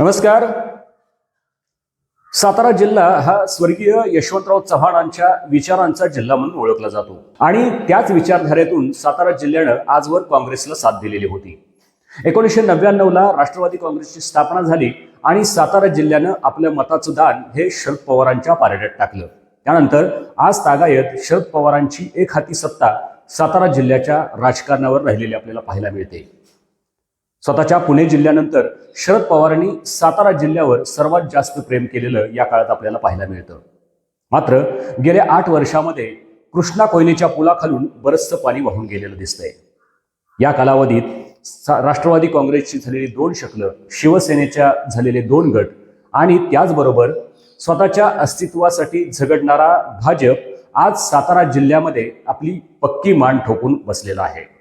नमस्कार. सातारा जिल्हा हा स्वर्गीय यशवंतराव चव्हाणांच्या विचारांचा जिल्हा म्हणून ओळखला जातो. आणि त्याच विचारधारेतून सातारा जिल्ह्यानं आजवर काँग्रेसला साथ दिलेली होती. एकोणीसशे नव्याण्णवला राष्ट्रवादी काँग्रेसची स्थापना झाली आणि सातारा जिल्ह्यानं आपलं मताचं दान हे शरद पवारांच्या पारड्यात टाकलं. त्यानंतर आज तागायत शरद पवारांची एक हाती सत्ता सातारा जिल्ह्याच्या राजकारणावर राहिलेली आपल्याला पाहायला मिळते. स्वतःच्या पुणे जिल्ह्यानंतर शरद पवारांनी सातारा जिल्ह्यावर सर्वात जास्त प्रेम केलेलं या काळात आपल्याला पाहायला मिळतं. मात्र गेल्या आठ वर्षामध्ये कृष्णा कोयनेच्या पुलाखालून बरचसं पाणी वाहून गेलेलं दिसतंय. या कालावधीत राष्ट्रवादी काँग्रेसची झालेली दोन शकलं शिवसेनेच्या झालेले दोन गट आणि त्याचबरोबर स्वतःच्या अस्तित्वासाठी झगडणारा भाजप आज सातारा जिल्ह्यामध्ये आपली पक्की मान ठोकून बसलेला आहे.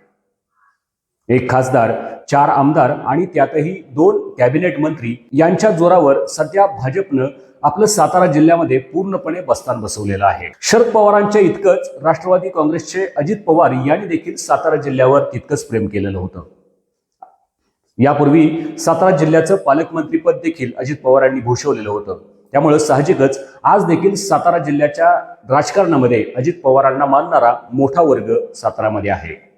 एक खासदार चार आमदार आणि त्यातही दोन कॅबिनेट मंत्री यांच्या जोरावर सध्या भाजपनं आपलं सातारा जिल्ह्यामध्ये पूर्णपणे बस्तान बसवलेलं आहे. शरद पवारांच्या इतकंच राष्ट्रवादी काँग्रेसचे अजित पवार यांनी देखील सातारा जिल्ह्यावर तितकंच प्रेम केलेलं होतं. यापूर्वी सातारा जिल्ह्याचं पालकमंत्रीपद देखील अजित पवारांनी भूषवलेलं होतं. त्यामुळे साहजिकच आज देखील सातारा जिल्ह्याच्या राजकारणामध्ये अजित पवारांना मानणारा मोठा वर्ग सातारामध्ये आहे.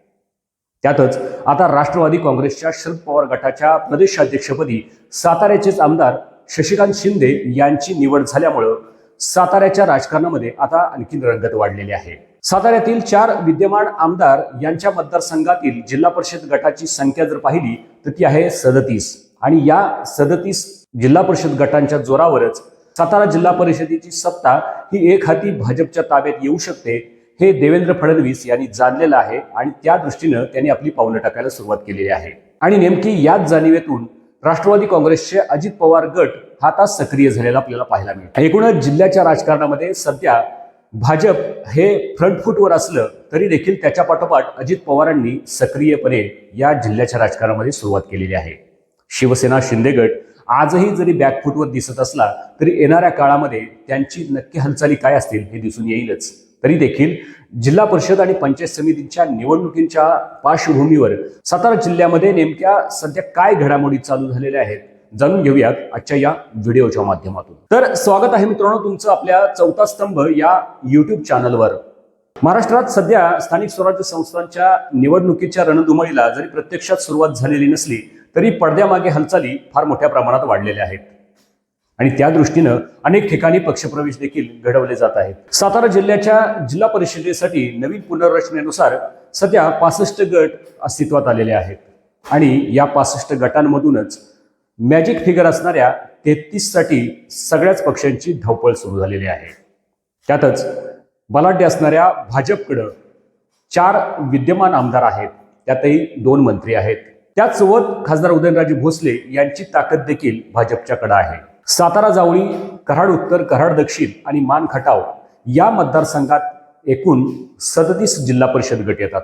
त्यातच आता राष्ट्रवादी काँग्रेसच्या शरद पवार गटाच्या प्रदेशाध्यक्षपदी साताऱ्याचेच आमदार शशिकांत शिंदे यांची निवड झाल्यामुळं साताऱ्याच्या राजकारणामध्ये आता आणखी रंगत वाढलेली आहे. साताऱ्यातील चार विद्यमान आमदार यांच्या मतदारसंघातील जिल्हा परिषद गटाची संख्या जर पाहिली तर ती आहे सदतीस. आणि या सदतीस जिल्हा परिषद गटांच्या जोरावरच सातारा जिल्हा परिषदेची सत्ता ही एक हाती भाजपच्या ताब्यात येऊ शकते हे देवेंद्र फडणवीस यांनी जाणलेलं आहे आणि त्या दृष्टीनं त्यांनी आपली पावलं टाकायला सुरुवात केलेली आहे. आणि नेमकी याच जाणीवेतून राष्ट्रवादी काँग्रेसचे अजित पवार गट हा आता सक्रिय झालेला आपल्याला पाहायला मिळतो एकूणच जिल्ह्याच्या राजकारणामध्ये सध्या भाजप हे फ्रंट फूटवर असलं तरी देखील त्याच्या पाठोपाठ अजित पवारांनी सक्रियपणे या जिल्ह्याच्या राजकारणामध्ये सुरुवात केलेली आहे. शिवसेना शिंदे गट आजही जरी बॅकफूटवर दिसत असला तरी येणाऱ्या काळामध्ये त्यांची नक्की हालचाली काय असतील हे दिसून येईलच. तरी देखील जिल्हा परिषद आणि पंचायत समितींच्या निवडणुकींच्या पार्श्वभूमीवर सातारा जिल्ह्यामध्ये नेमक्या सध्या काय घडामोडी चालू झालेल्या आहेत जाणून घेऊयात आजच्या या व्हिडिओच्या माध्यमातून. तर स्वागत आहे मित्रांनो तुमचं आपल्या चौथा स्तंभ या युट्यूब चॅनलवर महाराष्ट्रात सध्या स्थानिक स्वराज्य संस्थांच्या निवडणुकीच्या रणधुमाळीला जरी प्रत्यक्षात सुरुवात झालेली नसली तरी पडद्यामागे हालचाली फार मोठ्या प्रमाणात वाढलेल्या आहेत. आणि त्या दृष्टीनं अनेक ठिकाणी पक्षप्रवेश देखील घडवले जात आहेत. सातारा जिल्ह्याच्या जिल्हा परिषदेसाठी नवीन पुनर्रचनेनुसार सध्या पासष्ट गट अस्तित्वात आलेले आहेत. आणि या पासष्ट गटांमधूनच मॅजिक फिगर असणाऱ्या तेहतीससाठी सगळ्याच पक्षांची धावपळ सुरू झालेली आहे. त्यातच बलाढ्य असणाऱ्या भाजपकडं चार विद्यमान आमदार आहेत. त्यातही दोन मंत्री आहेत. त्याचसोबत खासदार उदयनराजे भोसले यांची ताकद देखील भाजपच्याकडे आहे. सातारा जावळी कराड उत्तर कराड दक्षिण आणि मान खटाव या मतदारसंघात एकूण सदतीस जिल्हा परिषद गट येतात.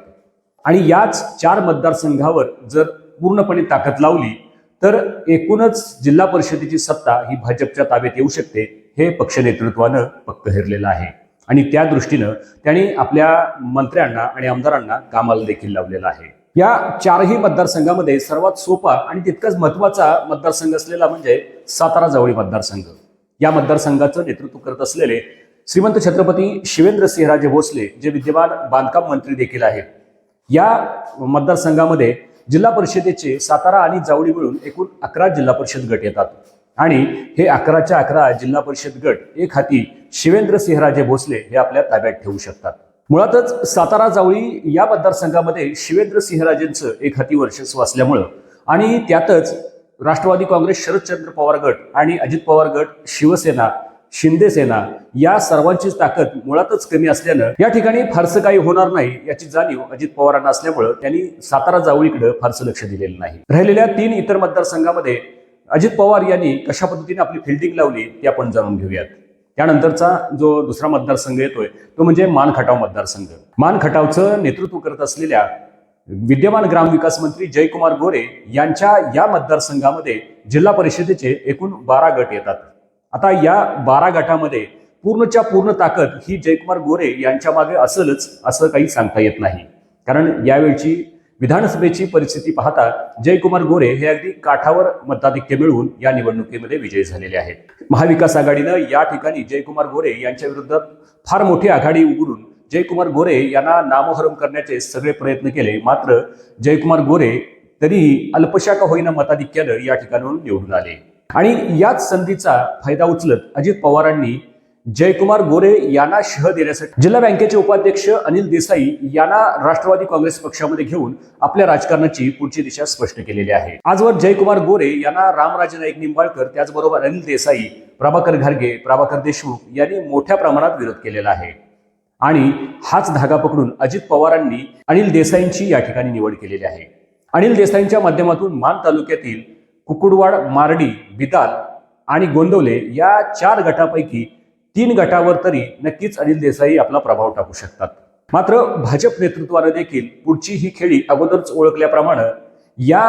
आणि याच चार मतदारसंघावर जर पूर्णपणे ताकद लावली तर एकूणच जिल्हा परिषदेची सत्ता ही भाजपच्या ताब्यात येऊ शकते हे पक्ष नेतृत्वानं पक्क हेरलेलं आहे. आणि त्या दृष्टीनं त्यांनी आपल्या मंत्र्यांना आणि आमदारांना कामाला देखील लावलेलं आहे. या चारही मतदारसंघामध्ये सर्वात सोपा आणि तितकाच महत्त्वाचा मतदारसंघ असलेला म्हणजे सातारा जवळी मतदारसंघ. या मतदारसंघाचं नेतृत्व करत असलेले श्रीमंत छत्रपती शिवेंद्र सिंहराजे भोसले जे विद्यमान बांधकाम मंत्री देखील आहेत. या मतदारसंघामध्ये जिल्हा परिषदेचे सातारा आणि जावळी मिळून एकूण अकरा जिल्हा परिषद गट येतात. आणि हे अकराच्या अकरा जिल्हा परिषद गट एक हाती शिवेंद्र सिंहराजे भोसले हे आपल्या ताब्यात ठेवू शकतात. मुळातच सातारा जावळी या मतदारसंघामध्ये शिवेंद्र सिंहराजेंचं एक हाती वर्चस्व असल्यामुळं आणि त्यातच राष्ट्रवादी काँग्रेस शरदचंद्र पवार गट आणि अजित पवार गट शिवसेना शिंदे सेना या सर्वांचीच ताकद मुळातच कमी असल्यानं या ठिकाणी फारसं काही होणार नाही याची जाणीव अजित पवारांना असल्यामुळं त्यांनी सातारा जावळीकडे फारसं लक्ष दिलेलं नाही. राहिलेल्या तीन इतर मतदारसंघामध्ये अजित पवार यांनी कशा पद्धतीने आपली फिल्डिंग लावली ते आपण जाणून घेऊयात. त्यानंतरचा जो दुसरा मतदारसंघ येतोय तो म्हणजे मान खटाव मतदारसंघ. मान खटावचं नेतृत्व करत असलेल्या विद्यमान ग्रामविकास मंत्री जयकुमार गोरे यांच्या या मतदारसंघामध्ये जिल्हा परिषदेचे एकूण बारा गट येतात. आता या बारा गटामध्ये पूर्णच्या पूर्ण ताकद ही जयकुमार गोरे यांच्या मागे असेलच असं काही सांगता येत नाही. कारण यावेळची विधानसभेची परिस्थिती पाहता जयकुमार गोरे हे अगदी काठावर मताधिक्य मिळवून या निवडणुकीमध्ये विजयी झालेले आहेत. महाविकास आघाडीनं या ठिकाणी जयकुमार गोरे यांच्या विरुद्ध फार मोठी आघाडी उघडून जयकुमार गोरे यांना नामोहरम करण्याचे सगळे प्रयत्न केले. मात्र जयकुमार गोरे तरीही अल्पशा का होईना मताधिक्यानं या ठिकाणाहून निवडून आले. आणि याच संधीचा फायदा उचलत अजित पवारांनी जयकुमार गोरे यांना शह देण्यासाठी जिल्हा बँकेचे उपाध्यक्ष अनिल देसाई यांना राष्ट्रवादी काँग्रेस पक्षामध्ये घेऊन आपल्या राजकारणाची पुढची दिशा स्पष्ट केलेली आहे. आजवर जयकुमार गोरे यांना रामराजे नाईक निंबाळकर त्याचबरोबर अनिल देसाई प्रभाकर घारगे प्रभाकर देशमुख यांनी मोठ्या प्रमाणात विरोध केलेला आहे. आणि हाच धागा पकडून अजित पवारांनी अनिल देसाईंची या ठिकाणी निवड केलेली आहे. अनिल देसाईंच्या माध्यमातून मान तालुक्यातील कुकुडवाड मारडी बिदाल आणि गोंदवले या चार गटापैकी तीन गटावर तरी नक्कीच अनिल देसाई आपला प्रभाव टाकू शकतात. मात्र भाजप नेतृत्वानं देखील पुढची ही खेळी अगोदरच ओळखल्याप्रमाणे या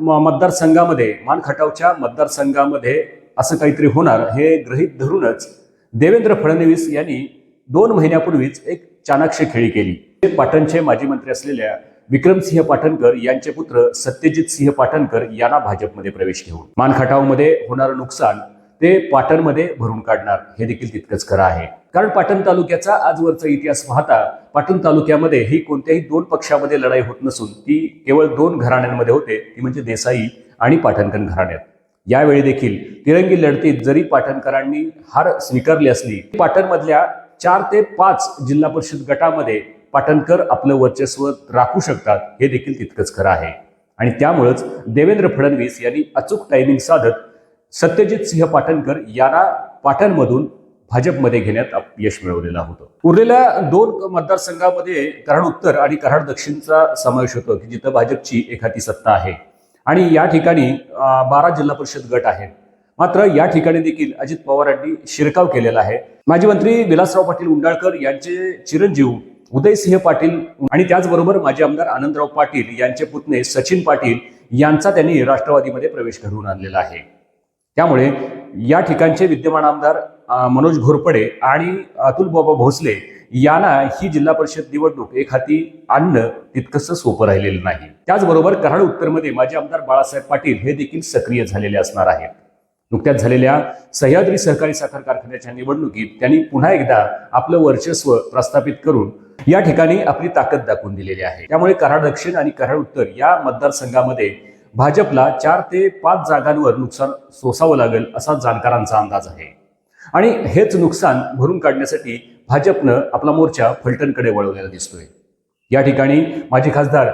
मतदारसंघामध्ये मानखटावच्या मतदारसंघामध्ये असं काहीतरी होणार हे गृहीत धरूनच देवेंद्र फडणवीस यांनी दोन महिन्यापूर्वीच एक चाणाक्ष खेळी केली. पाटणचे माजी मंत्री असलेल्या विक्रमसिंह पाटणकर यांचे पुत्र सत्यजित सिंह पाटणकर यांना भाजपमध्ये प्रवेश घेऊन. मानखटावमध्ये होणारं नुकसान ते पाटणमध्ये भरून काढणार. हे देखील तितकंच खरं आहे. कारण पाटण तालुक्याचा आजवरचा इतिहास पाहता पाटण तालुक्यामध्ये ही कोणत्याही दोन पक्षामध्ये लढाई होत नसून ती केवळ दोन घराण्यांमध्ये होते ती म्हणजे देसाई आणि पाटणकर घराण्यात. यावेळी देखील तिरंगी लढतीत जरी पाटणकरांनी हार स्वीकारली असली पाटणमधल्या चार ते पाच जिल्हा परिषद गटामध्ये पाटणकर आपलं वर्चस्व राखू शकतात हे देखील तितकंच खरं आहे. आणि त्यामुळंच देवेंद्र फडणवीस यांनी अचूक टायमिंग साधत सत्यजित सिंह पाटणकर यांना पाटणमधून भाजपमध्ये घेण्यात यश मिळवलेलं होतं. उरलेल्या दोन मतदारसंघामध्ये कराड उत्तर आणि कराड दक्षिणचा समावेश होतो की जिथं भाजपची एखादी सत्ता आहे. आणि या ठिकाणी बारा जिल्हा परिषद गट आहेत. मात्र या ठिकाणी देखील अजित पवारांनी शिरकाव केलेला आहे. माजी मंत्री विलासराव पाटील उंडाळकर यांचे चिरंजीव उदयसिंह पाटील आणि त्याचबरोबर माजी आमदार आनंदराव पाटील यांचे पुतणे सचिन पाटील यांचा त्यांनी राष्ट्रवादीमध्ये प्रवेश घडवून आणलेला आहे. त्यामुळे या ठिकाणचे विद्यमान आमदार मनोज घोरपडे आणि अतुल बाबा भोसले यांना ही जिल्हा परिषद निवडणूक एक हाती आणणं तितकंसं सोपं राहिलेलं नाही. त्याचबरोबर कराड उत्तरमध्ये माजी आमदार बाळासाहेब पाटील हे देखील सक्रिय झालेले असणार आहेत. नुकत्याच झालेल्या सह्याद्री सहकारी साखर कारखान्याच्या निवडणुकीत त्यांनी पुन्हा एकदा आपलं वर्चस्व प्रस्थापित करून या ठिकाणी आपली ताकद दाखवून दिलेली आहे. त्यामुळे कराड दक्षिण आणि कराड उत्तर या मतदारसंघामध्ये भाजपला चार ते पाच जागांवर नुकसान सोसावं लागेल असा जाणकारांचा अंदाज आहे. आणि हेच नुकसान भरून काढण्यासाठी भाजपनं आपला मोर्चा फलटणकडे वळवलेला दिसतोय. या ठिकाणी माजी खासदार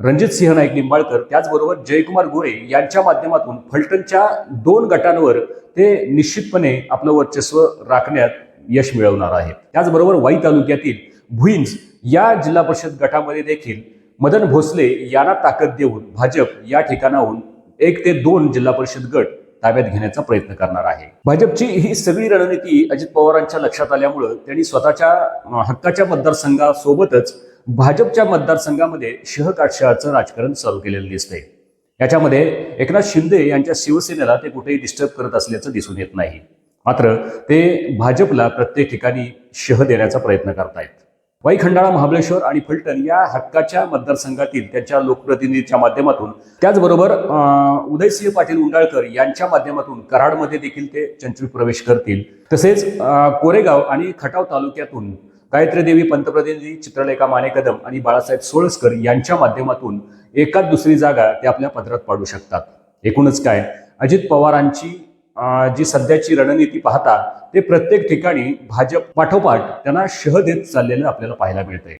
रणजित सिंह नाईक निंबाळकर त्याचबरोबर जयकुमार गोरे यांच्या माध्यमातून फलटणच्या दोन गटांवर ते निश्चितपणे आपलं वर्चस्व राखण्यात यश मिळवणार आहे त्याचबरोबर वाई तालुक्यातील भुईंज या जिल्हा परिषद गटामध्ये देखील मदन भोसले यांना ताकद देऊन भाजप या ठिकाणाहून एक ते दोन जिल्हा परिषद गट ताब्यात घेण्याचा प्रयत्न करणार आहे. भाजपची ही सगळी रणनीती अजित पवारांच्या लक्षात आल्यामुळं त्यांनी स्वतःच्या हक्काच्या मतदारसंघासोबतच भाजपच्या मतदारसंघामध्ये शहकाटशहाचं राजकारण चालू केलेलं दिसतंय. याच्यामध्ये एकनाथ शिंदे यांच्या शिवसेनेला ते कुठेही डिस्टर्ब करत असल्याचं दिसून येत नाही. मात्र ते भाजपला प्रत्येक ठिकाणी शह देण्याचा प्रयत्न करतायत. वाई खंडाळा महाबळेश्वर आणि फलटण या हक्काच्या मतदारसंघातील त्यांच्या लोकप्रतिनिधीच्या माध्यमातून त्याचबरोबर उदयसिंह पाटील उंडाळकर यांच्या माध्यमातून कराडमध्ये देखील ते चंचूल प्रवेश करतील. तसेच कोरेगाव आणि खटाव तालुक्यातून गायत्री देवी पंतप्रतिनिधी चित्रलेखा माने कदम आणि बाळासाहेब सोळसकर यांच्या माध्यमातून एकाच दुसरी जागा ते आपल्या पदरात पाडू शकतात. एकूणच काय? अजित पवारांची जी सध्याची रणनीती पाहता ते प्रत्येक ठिकाणी भाजप पाठोपाठ त्यांना शह देत चाललेलं आपल्याला पाहायला मिळतंय.